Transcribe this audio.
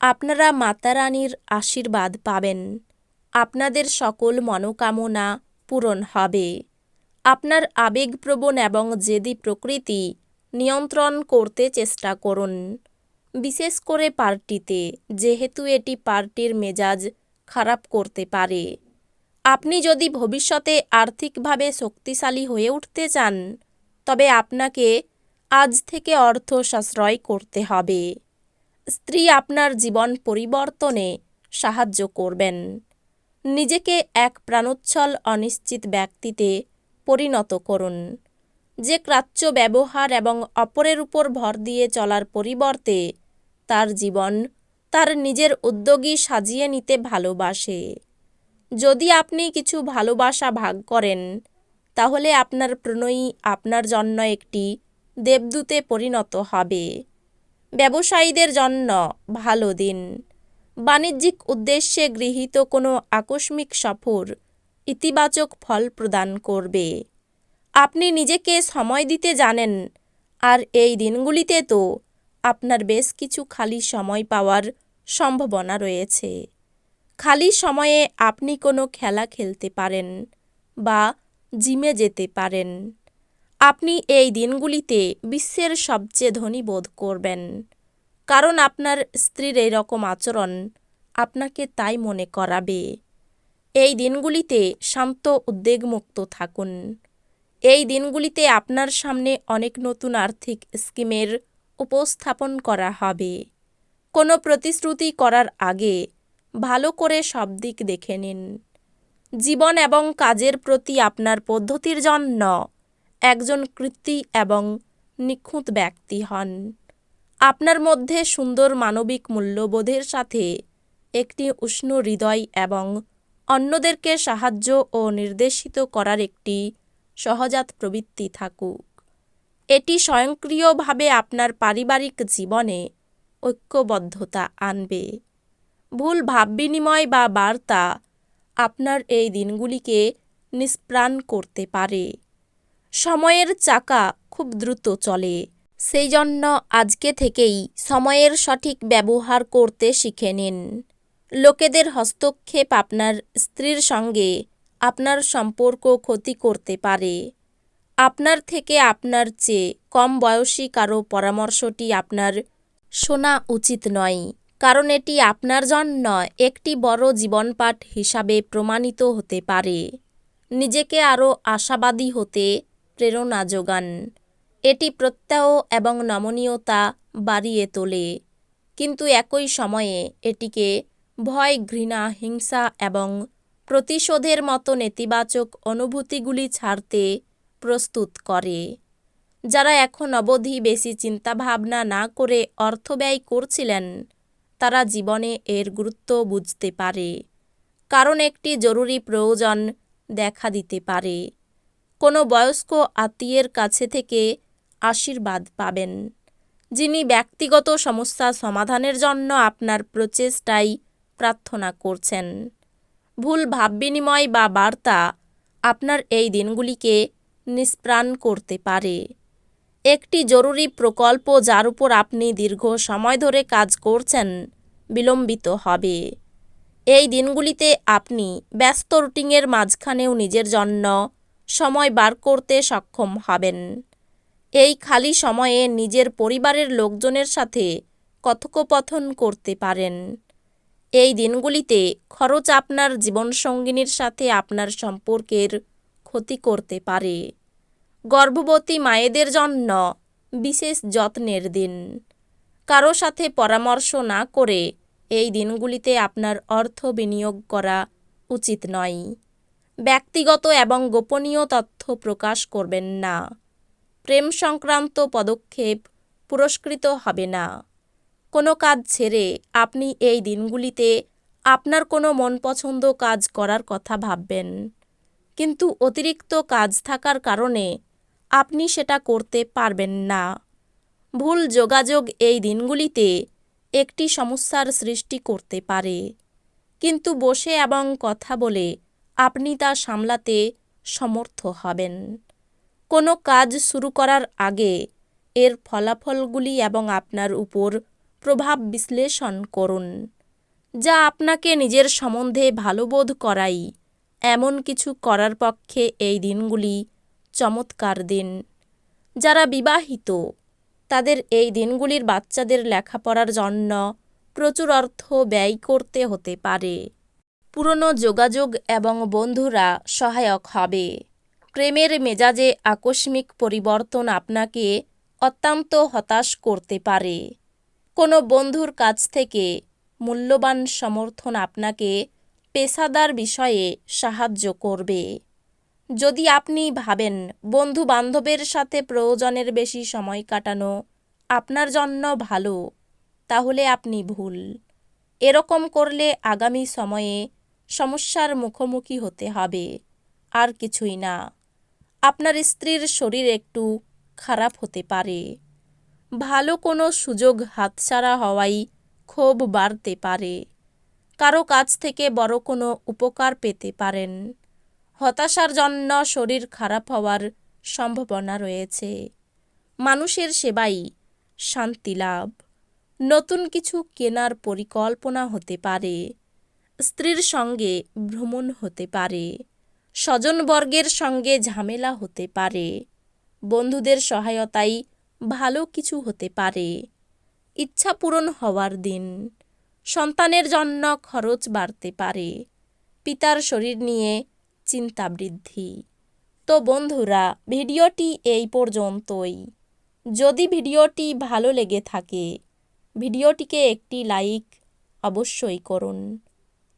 আপনারা মাতা রানীর আশীর্বাদ পাবেন। আপনাদের সকল মনোকামনা পূরণ হবে। আপনার আবেগপ্রবণ এবং জেদি প্রকৃতি নিয়ন্ত্রণ করতে চেষ্টা করুন। বিশেষ করে পার্টিতে, যেহেতু এটি পার্টির মেজাজ খারাপ করতে পারে। আপনি যদি ভবিষ্যতে আর্থিকভাবে শক্তিশালী হয়ে উঠতে চান, তবে আপনাকে আজ থেকে অর্থ সাশ্রয় করতে হবে। স্ত্রী আপনার জীবন পরিবর্তনে সাহায্য করবেন। নিজেকে এক প্রাণোচ্ছল, অনিশ্চিত ব্যক্তিতে পরিণত করুন। যে ক্রাচ্য ব্যবহার এবং অপরের উপর ভর দিয়ে চলার পরিবর্তে তার জীবন তার নিজের উদ্যোগী সাজিয়ে নিতে ভালোবাসে। যদি আপনি কিছু ভালোবাসা ভাগ করেন, তাহলে আপনার প্রণয়ী আপনার জন্য একটি দেবদূতে পরিণত হবে। ব্যবসায়ীদের জন্য ভালো দিন। বাণিজ্যিক উদ্দেশ্যে গৃহীত কোনো আকস্মিক সফর ইতিবাচক ফল প্রদান করবে। আপনি নিজেকে সময় দিতে জানেন, আর এই দিনগুলিতে তো আপনার বেশ কিছু খালি সময় পাওয়ার সম্ভাবনা রয়েছে। খালি সময়ে আপনি কোনো খেলা খেলতে পারেন বা জিমে যেতে পারেন। আপনি এই দিনগুলিতে বিশ্বের সবচেয়ে ধনী বোধ করবেন। কারণ আপনার স্ত্রীর এই রকম আচরণ আপনাকে তাই মনে করাবে। এই দিনগুলিতে শান্ত উদ্বেগমুক্ত থাকুন। এই দিনগুলিতে আপনার সামনে অনেক নতুন আর্থিক স্কিমের উপস্থাপন করা হবে। কোনো প্রতিশ্রুতি করার আগে ভালো করে সব দিক দেখে নিন। জীবন এবং কাজের প্রতি আপনার পদ্ধতির জন্য একজন কৃতি এবং নিখুঁত ব্যক্তি হন। আপনার মধ্যে সুন্দর মানবিক মূল্যবোধের সাথে একটি উষ্ণ হৃদয় এবং অন্যদেরকে সাহায্য ও নির্দেশিত করার একটি সহজাত প্রবৃত্তি থাকুক। এটি স্বয়ংক্রিয়ভাবে আপনার পারিবারিক জীবনে ঐক্যবদ্ধতা আনবে। ভুল ভাব বিনিময় বা বার্তা আপনার এই দিনগুলিকে নিষ্প্রাণ করতে পারে। সময়ের চাকা খুব দ্রুত চলে। সেই জন্য আজকে থেকেই সময়ের সঠিক ব্যবহার করতে শিখে নিন। লোকেদের হস্তক্ষেপ আপনার স্ত্রীর সঙ্গে আপনার সম্পর্ক ক্ষতি করতে পারে। আপনার থেকে আপনার চেয়ে কম বয়সী কারও পরামর্শটি আপনার শোনা উচিত নয়, কারণ এটি আপনার জন্য একটি বড় জীবনপাঠ হিসাবে প্রমাণিত হতে পারে। নিজেকে আরও আশাবাদী হতে প্রেরণা যোগান। এটি প্রত্যয় এবং নমনীয়তা বাড়িয়ে তোলে। কিন্তু একই সময়ে এটিকে ভয়, ঘৃণা, হিংসা এবং প্রতিশোধের মতো নেতিবাচক অনুভূতিগুলি ছাড়তে প্রস্তুত করে। যারা এখন অবধি বেশি চিন্তাভাবনা না করে অর্থ ব্যয় করছিলেন, তারা জীবনে এর গুরুত্ব বুঝতে পারে। কারণ একটি জরুরি প্রয়োজন দেখা দিতে পারে। কোনো বয়স্ক আত্মীয়ের কাছে থেকে আশীর্বাদ পাবেন। যিনি ব্যক্তিগত সমস্যা সমাধানের জন্য আপনার প্রচেষ্টায় প্রার্থনা করছেন। ভুল ভাব বিনিময় বা বার্তা আপনার এই দিনগুলিকে নিষ্প্রাণ করতে পারে। একটি জরুরি প্রকল্প যার উপর আপনি দীর্ঘ সময় ধরে কাজ করছেন বিলম্বিত হবে। এই দিনগুলিতে আপনি ব্যস্ত রুটিনের মাঝখানেও নিজের জন্য সময় বার করতে সক্ষম হবেন। এই খালি সময়ে নিজের পরিবারের লোকজনের সাথে কথোপকথন করতে পারেন। এই দিনগুলিতে খরচ আপনার জীবনসঙ্গিনীর সাথে আপনার সম্পর্কের ক্ষতি করতে পারে। গর্ভবতী মায়েদের জন্য বিশেষ যত্নের দিন। কারও সাথে পরামর্শ না করে এই দিনগুলিতে আপনার অর্থ বিনিয়োগ করা উচিত নয়। ব্যক্তিগত এবং গোপনীয় তথ্য প্রকাশ করবেন না। প্রেম সংক্রান্ত পদক্ষেপ পুরস্কৃত হবে না। কোনো কাজ ছেড়ে আপনি এই দিনগুলিতে আপনার কোনো মন পছন্দ কাজ করার কথা ভাববেন। কিন্তু অতিরিক্ত কাজ থাকার কারণে আপনি সেটা করতে পারবেন না। ভুল যোগাযোগ এই দিনগুলিতে একটি সমস্যার সৃষ্টি করতে পারে। কিন্তু বসে এবং কথা বলে আপনি তা সামলাতে সমর্থ হবেন। কোনো কাজ শুরু করার আগে এর ফলাফলগুলি এবং আপনার উপর প্রভাব বিশ্লেষণ করুন, যা আপনাকে নিজের সম্বন্ধে ভালো বোধ করাই। এমন কিছু করার পক্ষে এই দিনগুলি চমৎকার দিন। যারা বিবাহিত, তাদের এই দিনগুলির বাচ্চাদের লেখাপড়ার জন্য প্রচুর অর্থ ব্যয় করতে হতে পারে। পুরনো যোগাযোগ এবং বন্ধুরা সহায়ক হবে। প্রেমের মেজাজে আকস্মিক পরিবর্তন আপনাকে অত্যন্ত হতাশ করতে পারে। কোনো বন্ধুর কাছ থেকে মূল্যবান সমর্থন আপনাকে পেশাদার বিষয়ে সাহায্য করবে। যদি আপনি ভাবেন বন্ধু বান্ধবের সাথে প্রয়োজনের বেশি সময় কাটানো আপনার জন্য ভালো, তাহলে আপনি ভুল। এরকম করলে আগামী সময়ে সমস্যার মুখোমুখি হতে হবে। আর কিছুই না। আপনার স্ত্রীর শরীর একটু খারাপ হতে পারে। ভালো কোনো সুযোগ হাতছাড়া হওয়াই ক্ষোভ বাড়তে পারে। কারও কাছ থেকে বড় কোনো উপকার পেতে পারেন। হতাশার জন্য শরীর খারাপ হওয়ার সম্ভাবনা রয়েছে। মানুষের সেবাই শান্তি লাভ। নতুন কিছু কেনার পরিকল্পনা হতে পারে। স্ত্রীর সঙ্গে ভ্রমণ হতে পারে, স্বজনবর্গের সঙ্গে ঝামেলা হতে পারে, বন্ধুদের সহায়তায় ভালো কিছু হতে পারে। ইচ্ছা পূরণ হওয়ার দিন, সন্তানের জন্য খরচ বাড়তে পারে, পিতার শরীর নিয়ে চিন্তা বৃদ্ধি। তো বন্ধুরা, ভিডিওটি এই পর্যন্তই। যদি ভিডিওটি ভালো লেগে থাকে, ভিডিওটিকে একটি লাইক অবশ্যই করুন।